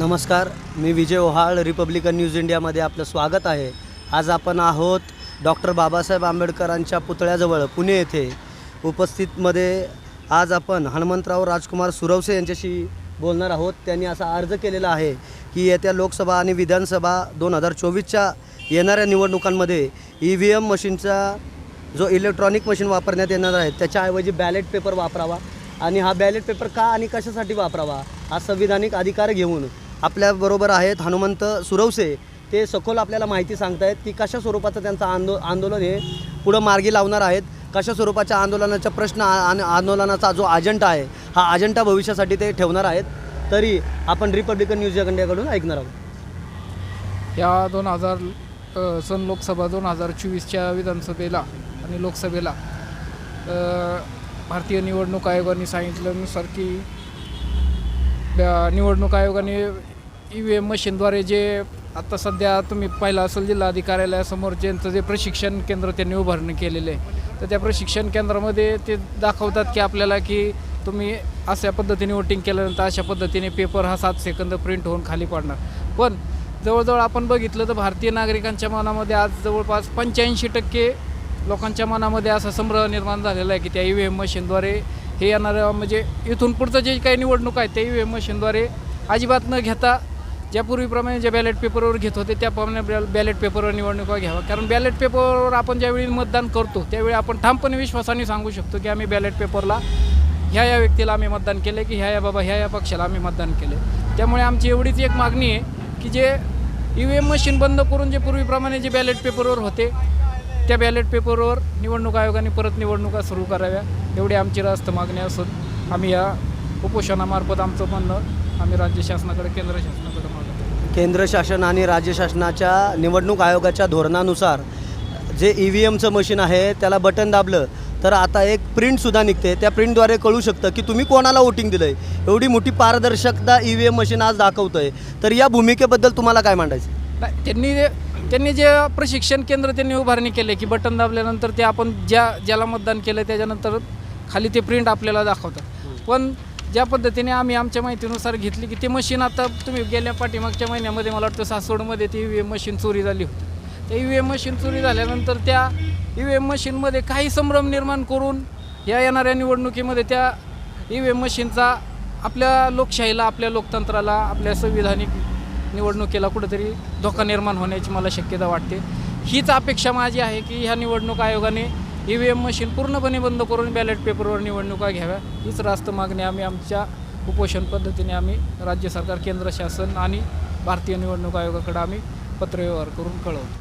नमस्कार मी विजय Ohal Republican news इंडियामध्ये आपलं स्वागत आहे. आज आपण आहोत डॉक्टर बाबासाहेब आंबेडकरांच्या पुतळ्याजवळ पुणे येथे. उपस्थितमध्ये आज आपण हनुमंतराव राजकुमार सुरवसे यांच्याशी बोलणार आहोत. त्यांनी असा अर्ज केलेला आहे की येत्या लोकसभा आणि विधानसभा दोन हजार चोवीसच्या येणाऱ्या निवडणुकांमध्ये ई व्ही एम मशीनचा जो इलेक्ट्रॉनिक मशीन वापरण्यात येणार आहे त्याच्याऐवजी बॅलेट पेपर वापरावा. आणि हा बॅलेट पेपर का आणि कशासाठी वापरावा हा संविधानिक अधिकार घेऊन आपल्याबरोबर आहेत हनुमंत सुरवसे. ते सखोल आपल्याला माहिती सांगतायत की कशा स्वरूपाचं त्यांचं आंदो आंदोलन हे पुढं मार्गी लावणार आहेत कशा स्वरूपाच्या आंदोलनाचा प्रश्न आंदोलनाचा जो अजेंडा आहे हा अजेंडा भविष्यासाठी ते ठेवणार आहेत. तरी आपण रिपब्लिकन न्यूज इंडियाकडून ऐकणार आहोत. या दोन हजार सन लोकसभा दोन हजार चोवीसच्या विधानसभेला आणि लोकसभेला भारतीय निवडणूक आयोगाने सांगितल्यानुसार की निवडणूक आयोगाने ई व्ही एम मशीनद्वारे जे आत्ता सध्या तुम्ही पाहिलं असेल जिल्हाधिकारी कार्यालयासमोर ज्यांचं जे प्रशिक्षण केंद्र त्यांनी उभारणी केलेलं आहे तर त्या प्रशिक्षण केंद्रामध्ये ते दाखवतात की आपल्याला की तुम्ही अशा पद्धतीने वोटिंग केल्यानंतर अशा पद्धतीने पेपर हा सात सेकंद प्रिंट होऊन खाली पडणार. पण जवळजवळ आपण बघितलं तर भारतीय नागरिकांच्या मनामध्ये आज जवळपास पंच्याऐंशी टक्के लोकांच्या मनामध्ये असा संभ्रम निर्माण झालेला आहे की त्या ई व्ही एम मशीनद्वारे हे येणारं म्हणजे इथून पुढचं जे काही निवडणूक आहे ते ई व्ही एम मशीनद्वारे अजिबात न घेता ज्या पूर्वीप्रमाणे जे बॅलेट पेपरवर घेत होते त्याप्रमाणे बॅल बॅलेट पेपरवर निवडणुका घ्यावा. कारण बॅलेट पेपरवर आपण ज्यावेळी मतदान करतो त्यावेळी आपण ठामपणे विश्वासाने सांगू शकतो की आम्ही बॅलेट पेपरला ह्या या व्यक्तीला आम्ही मतदान केले की ह्या या बाबा ह्या या पक्षाला आम्ही मतदान केले त्यामुळे आमची एवढीच एक मागणी आहे की जे ई व्ही एम मशीन बंद करून जे पूर्वीप्रमाणे जे बॅलेट पेपरवर होते त्या बॅलेट पेपरवर निवडणूक आयोगाने परत निवडणुका सुरू कराव्या एवढी आमची रास्त मागणी असून आम्ही या उपोषणामार्फत आमचं म्हणणं आम्ही राज्य शासनाकडे केंद्र शासनाकडे मागतो. केंद्र शासन आणि राज्य शासनाच्या निवडणूक आयोगाच्या धोरणानुसार जे ई व्ही एमचं मशीन आहे त्याला बटन दाबलं तर आता एक प्रिंटसुद्धा निघते. त्या प्रिंटद्वारे कळू शकतं की तुम्ही कोणाला वोटिंग दिलं आहे एवढी मोठी पारदर्शकता ई व्ही एम मशीन आज दाखवतं आहे तर या भूमिकेबद्दल तुम्हाला काय मांडायचं? नाही त्यांनी त्यांनी जे प्रशिक्षण केंद्र त्यांनी उभारणी केले की बटन दाबल्यानंतर ते आपण ज्या ज्याला मतदान केलं त्याच्यानंतर खाली ते प्रिंट आपल्याला दाखवतात. पण ज्या पद्धतीने आम्ही आमच्या माहितीनुसार घेतली की ते मशीन आता तुम्ही गेल्या पाठीमागच्या महिन्यामध्ये मला वाटतं सासवडमध्ये ती ई व्ही एम मशीन चोरी झाली होती. त्या ई व्ही एम मशीन चोरी झाल्यानंतर त्या ई व्ही एम मशीनमध्ये काही संभ्रम निर्माण करून या येणाऱ्या निवडणुकीमध्ये त्या ई व्ही एम मशीनचा आपल्या लोकशाहीला आपल्या लोकतंत्राला आपल्या संविधानिक निवडणुकीला कुठेतरी धोका निर्माण होण्याची मला शक्यता वाटते. हीच अपेक्षा माझी आहे की ह्या निवडणूक आयोगाने ई व्ही एम मशीन पूर्णपणे बंद करून बॅलेट पेपरवर निवडणुका घ्याव्या. हीच रास्त मागणी आम्ही आमच्या उपोषण पद्धतीने आम्ही राज्य सरकार केंद्र शासन आणि भारतीय निवडणूक आयोगाकडे आम्ही पत्रव्यवहार करून कळवतो.